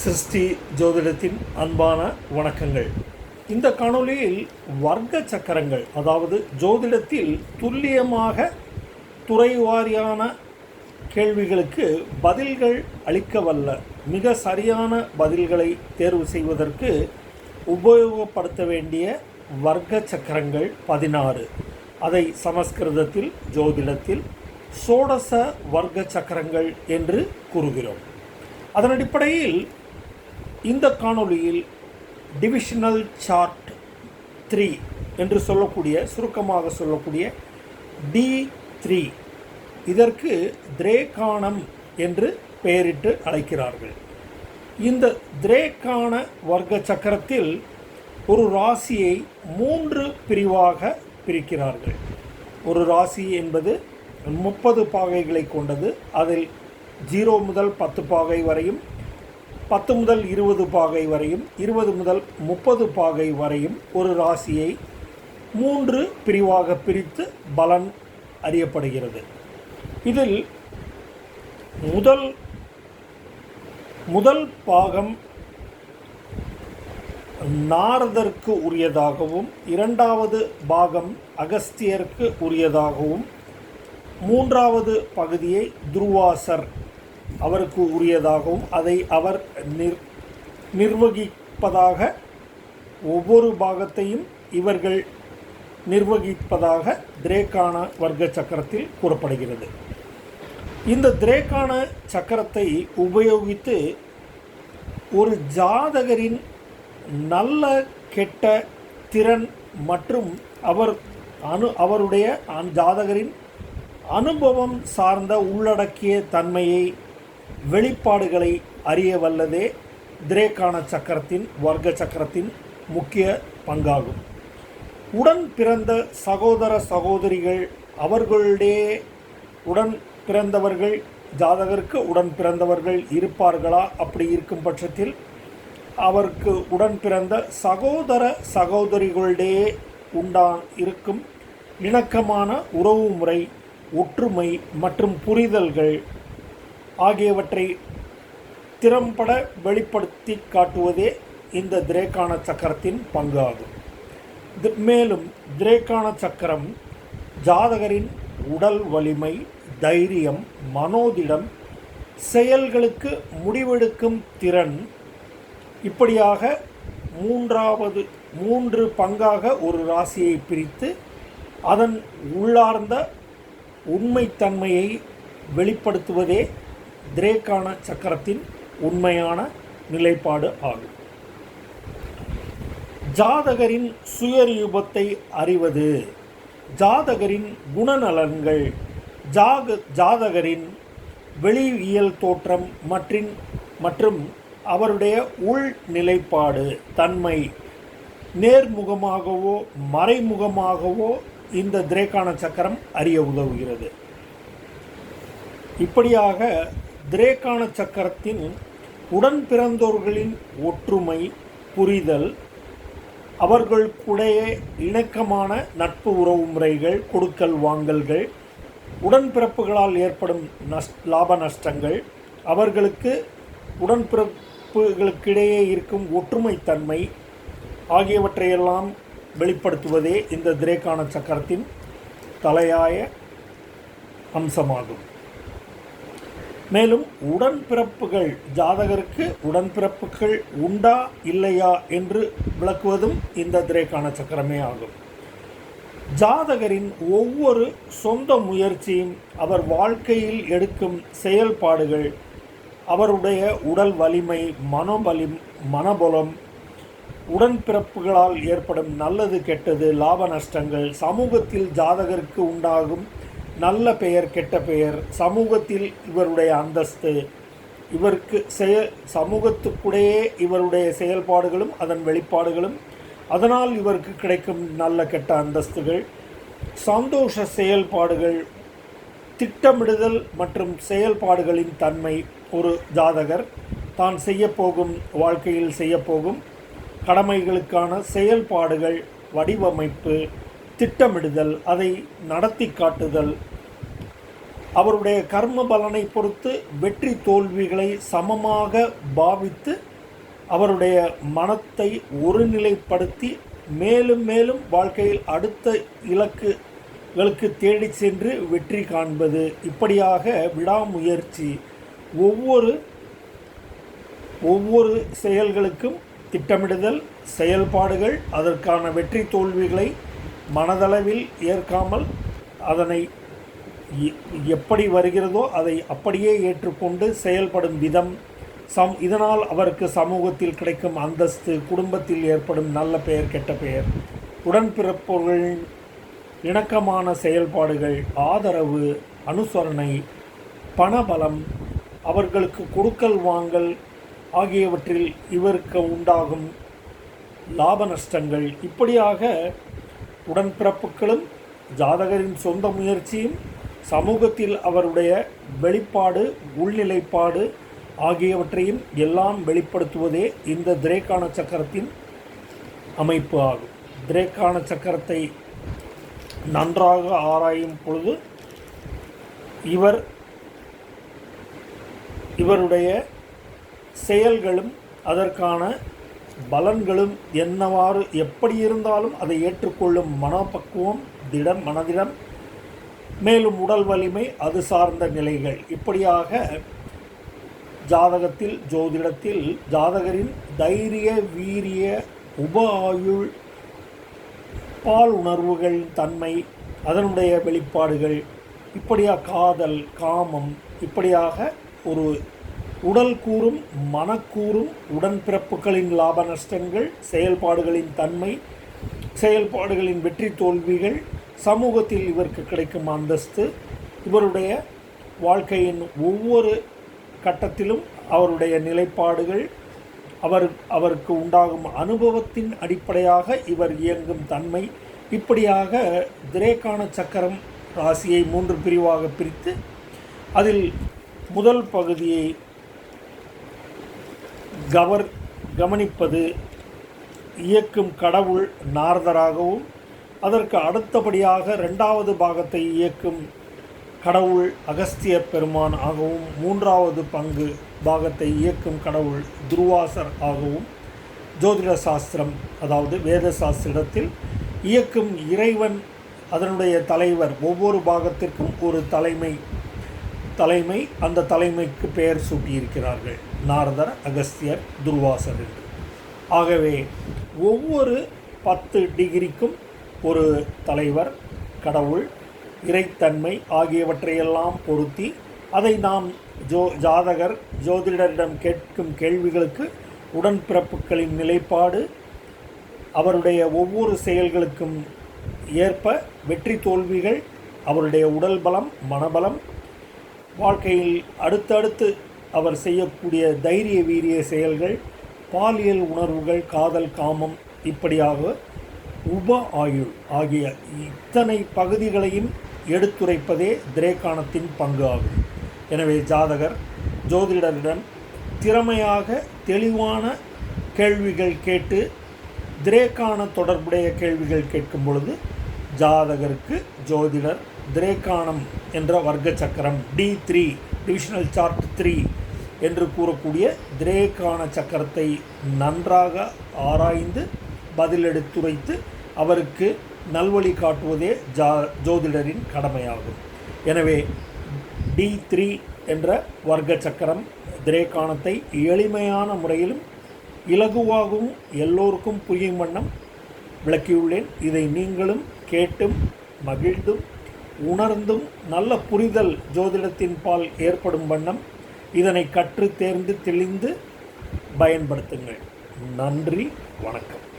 சிருஷ்டி ஜோதிடத்தின் அன்பான வணக்கங்கள். இந்த காணொலியில் வர்க்க சக்கரங்கள் அதாவது ஜோதிடத்தில் துல்லியமாக துறை வாரியான கேள்விகளுக்கு பதில்கள் அளிக்கவல்ல மிக சரியான பதில்களை தேர்வு செய்வதற்கு உபயோகப்படுத்த வேண்டிய வர்க்க சக்கரங்கள் பதினாறு. அதை சமஸ்கிருதத்தில் ஜோதிடத்தில் சோடச வர்க்க சக்கரங்கள் என்று கூறுகிறோம். அதன் அடிப்படையில் இந்த காணொளியில் டிவிஷனல் சார்ட் த்ரீ என்று சொல்லக்கூடிய சுருக்கமாக சொல்லக்கூடிய டி த்ரீ இதற்கு திரேகானம் என்று பெயரிட்டு அழைக்கிறார்கள். இந்த திரேகான வர்க்க சக்கரத்தில் ஒரு ராசியை மூன்று பிரிவாக பிரிக்கிறார்கள். ஒரு ராசி என்பது முப்பது பாகைகளை கொண்டது. அதில் ஜீரோ முதல் பத்து பாகை வரையும் பத்து முதல் இருபது பாகை வரையும் இருபது முதல் முப்பது பாகை வரையும் ஒரு ராசியை மூன்று பிரிவாக பிரித்து பலன் அறியப்படுகிறது. இதில் முதல் முதல் பாகம் நாரதற்கு உரியதாகவும் இரண்டாவது பாகம் அகஸ்தியருக்கு உரியதாகவும் மூன்றாவது பகுதியை துருவாசர் அவருக்கு உரியதாகவும் அதை அவர் நிர் நிர்வகிப்பதாக ஒவ்வொரு பாகத்தையும் இவர்கள் நிர்வகிப்பதாக திரேக்கான வர்க்க சக்கரத்தில் கூறப்படுகிறது. இந்த திரேக்கான சக்கரத்தை உபயோகித்து ஒரு ஜாதகரின் நல்ல கெட்ட திறன் மற்றும் அவர் அனு அவருடைய அந் ஜாதகரின் அனுபவம் சார்ந்த உள்ளடக்கிய தன்மையை வெளிப்பாடுகளை அறிய வல்லதே திரேக்கான சக்கரத்தின் வர்க்க சக்கரத்தின் முக்கிய பங்காகும். உடன் பிறந்த சகோதர சகோதரிகள் அவர்களுடைய உடன் பிறந்தவர்கள் ஜாதகருக்கு உடன் பிறந்தவர்கள் இருப்பார்களா? அப்படி இருக்கும் பட்சத்தில் அவருக்கு உடன் பிறந்த சகோதர சகோதரிகளிடையே உண்டான் இருக்கும் இணக்கமான உறவு முறை ஒற்றுமை மற்றும் புரிதல்கள் ஆகியவற்றை திறம்பட வெளிப்படுத்தி காட்டுவதே இந்த திரேக்கான சக்கரத்தின் பங்கு ஆகும் மேலும் திரேக்கான சக்கரம் ஜாதகரின் உடல் வலிமை தைரியம் மனோதிடம் செயல்களுக்கு முடிவெடுக்கும் திறன் இப்படியாக மூன்றாவது மூன்று பங்காக ஒரு ராசியை பிரித்து அதன் உள்ளார்ந்த உண்மைத்தன்மையை வெளிப்படுத்துவதே திரேக்கான சக்கரத்தின் உண்மையான நிலைப்பாடு ஆகும். ஜாதகரின் சுயரூபத்தை அறிவது ஜாதகரின் குணநலன்கள் ஜாக ஜாதகரின் வெளியியல் தோற்றம் மற்றும் மற்றும் அவருடைய உள் நிலைப்பாடு தன்மை நேர்முகமாகவோ மறைமுகமாகவோ இந்த திரேக்கான சக்கரம் அறிய உதவுகிறது. இப்படியாக திரேக்கான சக்கரத்தின் உடன் பிறந்தோர்களின் ஒற்றுமை புரிதல் அவர்களுக்குடைய இணக்கமான நட்பு உறவு முறைகள் கொடுக்கல் வாங்கல்கள் உடன்பிறப்புகளால் ஏற்படும் நஷ் லாப நஷ்டங்கள் அவர்களுக்கு உடன்பிறப்புகளுக்கிடையே இருக்கும் ஒற்றுமைத்தன்மை ஆகியவற்றையெல்லாம் வெளிப்படுத்துவதே இந்த திரேக்கான சக்கரத்தின் தலையாய அம்சமாகும். மேலும் உடன்பிறப்புகள் ஜாதகருக்கு உடன்பிறப்புகள் உண்டா இல்லையா என்று விளக்குவதும் இந்த திரைக்கான சக்கரமே ஆகும். ஜாதகரின் ஒவ்வொரு சொந்த முயற்சியும் அவர் வாழ்க்கையில் எடுக்கும் செயல்பாடுகள் அவருடைய உடல் வலிமை மனோபலி மனபலம் உடன்பிறப்புகளால் ஏற்படும் நல்லது கெட்டது லாப நஷ்டங்கள் சமூகத்தில் ஜாதகருக்கு உண்டாகும் நல்ல பெயர் கெட்ட பெயர் சமூகத்தில் இவருடைய அந்தஸ்து இவருக்கு செய சமூகத்துக்குடையே இவருடைய செயல்பாடுகளும் அதன் வெளிப்பாடுகளும் அதனால் இவருக்கு கிடைக்கும் நல்ல கெட்ட அந்தஸ்துகள் சந்தோஷ செயல்பாடுகள் திட்டமிடுதல் மற்றும் செயல்பாடுகளின் தன்மை ஒரு ஜாதகர் தான் செய்யப்போகும் வாழ்க்கையில் செய்யப்போகும் கடமைகளுக்கான செயல்பாடுகள் வடிவமைப்பு திட்டமிடுதல் அதை நடத்தி காட்டுதல். அவருடைய கர்ம பலனை பொறுத்து வெற்றி தோல்விகளை சமமாக பாவித்து அவருடைய மனத்தை ஒருநிலைப்படுத்தி மேலும் மேலும் வாழ்க்கையில் அடுத்த இலக்குகளுக்கு தேடி சென்று வெற்றி காண்பது. இப்படியாக விடாமுயற்சி ஒவ்வொரு ஒவ்வொரு செயல்களுக்கும் திட்டமிடுதல் செயல்பாடுகள் அதற்கான வெற்றி தோல்விகளை மனதளவில் ஏற்காமல் அதனை எப்படி வருகிறதோ அதை அப்படியே ஏற்றுக்கொண்டு செயல்படும் விதம் சம் இதனால் அவருக்கு சமூகத்தில் கிடைக்கும் அந்தஸ்து குடும்பத்தில் ஏற்படும் நல்ல பெயர் கெட்ட பெயர் உடன்பிறப்பவர்களின் இணக்கமான செயல்பாடுகள் ஆதரவு அனுசரணை பணபலம் அவர்களுக்கு கொடுக்கல் வாங்கல் ஆகியவற்றில் இவருக்கு உண்டாகும் லாப நஷ்டங்கள். இப்படியாக உடன்பிறப்புகளும் ஜாதகரின் சொந்த முயற்சியும் சமூகத்தில் அவருடைய வெளிப்பாடு உள்நிலைப்பாடு ஆகியவற்றையும் எல்லாம் வெளிப்படுத்துவதே இந்த திரேக்கான சக்கரத்தின் அமைப்பு ஆகும். திரேக்கான சக்கரத்தை நன்றாக ஆராயும் பொழுது இவர் இவருடைய செயல்களும் அதற்கான பலன்களும் என்னவாறு எப்படி இருந்தாலும் அதை ஏற்றுக்கொள்ளும் மனப்பக்குவம் திடம் மனதிடம். மேலும் உடல் வலிமை அது சார்ந்த நிலைகள். இப்படியாக ஜாதகத்தில் ஜோதிடத்தில் ஜாதகரின் தைரிய வீரிய உப ஆயுள் பால் உணர்வுகளின் தன்மை அதனுடைய வெளிப்பாடுகள் இப்படியாக காதல் காமம் இப்படியாக ஒரு உடல் கூறும் மனக்கூறும் உடன்பிறப்புகளின் லாப நஷ்டங்கள் செயல்பாடுகளின் தன்மை செயல்பாடுகளின் வெற்றி தோல்விகள் சமூகத்தில் இவருக்கு கிடைக்கும் அந்தஸ்து இவருடைய வாழ்க்கையின் ஒவ்வொரு கட்டத்திலும் அவருடைய நிலைப்பாடுகள் அவர் அவருக்கு உண்டாகும் அனுபவத்தின் அடிப்படையாக இவர் இயங்கும் தன்மை இப்படியாக திரேக்கான சக்கரம் ராசியை மூன்று பிரிவாக பிரித்து அதில் முதல் பகுதியை கவர் கவனிப்பது இயக்கும் கடவுள் நாரதராகவும் அதற்கு அடுத்தபடியாக ரெண்டாவது பாகத்தை இயக்கும் கடவுள் அகஸ்தியர் பெருமான் ஆகவும் மூன்றாவது பங்கு பாகத்தை இயக்கும் கடவுள் துருவாசர் ஆகவும் ஜோதிட சாஸ்திரம் அதாவது வேத சாஸ்திரத்தில் இயக்கும் இறைவன் அதனுடைய தலைவர். ஒவ்வொரு பாகத்திற்கும் ஒரு தலைமை தலைமை அந்த தலைமைக்கு பெயர் சூட்டியிருக்கிறார்கள். நாரதர் அகஸ்தியர் துர்வாசர் என்று ஆகவே ஒவ்வொரு பத்து டிகிரிக்கும் ஒரு தலைவர் கடவுள் இறைத்தன்மை ஆகியவற்றையெல்லாம் பொருத்தி அதை நாம் ஜோ ஜாதகர் ஜோதிடரிடம் கேட்கும் கேள்விகளுக்கு உடன்பிறப்புகளின் நிலைப்பாடு அவருடைய ஒவ்வொரு செயல்களுக்கும் ஏற்ப வெற்றி தோல்விகள் அவருடைய உடல் பலம் மனபலம் வாழ்க்கையில் அடுத்தடுத்து அவர் செய்யக்கூடிய தைரிய வீரிய செயல்கள் பாலியல் உணர்வுகள் காதல் காமம் இப்படியாக உப ஆயுள் ஆகிய இத்தனை பகுதிகளையும் எடுத்துரைப்பதே திரேக்கானத்தின் பங்கு ஆகும். எனவே ஜாதகர் ஜோதிடரிடம் திறமையாக தெளிவான கேள்விகள் கேட்டு திரேக்கான தொடர்புடைய கேள்விகள் கேட்கும் பொழுது ஜாதகருக்கு ஜோதிடர் திரேக்கானம் என்ற வர்க்க சக்கரம் D three divisional chart three என்று கூறக்கூடிய திரேக்கான சக்கரத்தை நன்றாக ஆராய்ந்து பதிலெடுத்துரைத்து அவருக்கு நல்வழி காட்டுவதே ஜா ஜோதிடரின் கடமையாகும். எனவே டி த்ரீ என்ற வர்க்க சக்கரம் திரேக்கானத்தை எளிமையான முறையிலும் இலகுவாகவும் எல்லோருக்கும் புரியும் வண்ணம் விளக்கியுள்ளேன். இதை நீங்களும் கேட்டும் மகிழ்ந்தும் உணர்ந்தும் நல்ல புரிதல் ஜோதிடத்தின் பால் ஏற்படும் வண்ணம் இதனை கற்று தேர்ந்து தெளிந்து பயன்படுத்துங்கள். நன்றி வணக்கம்.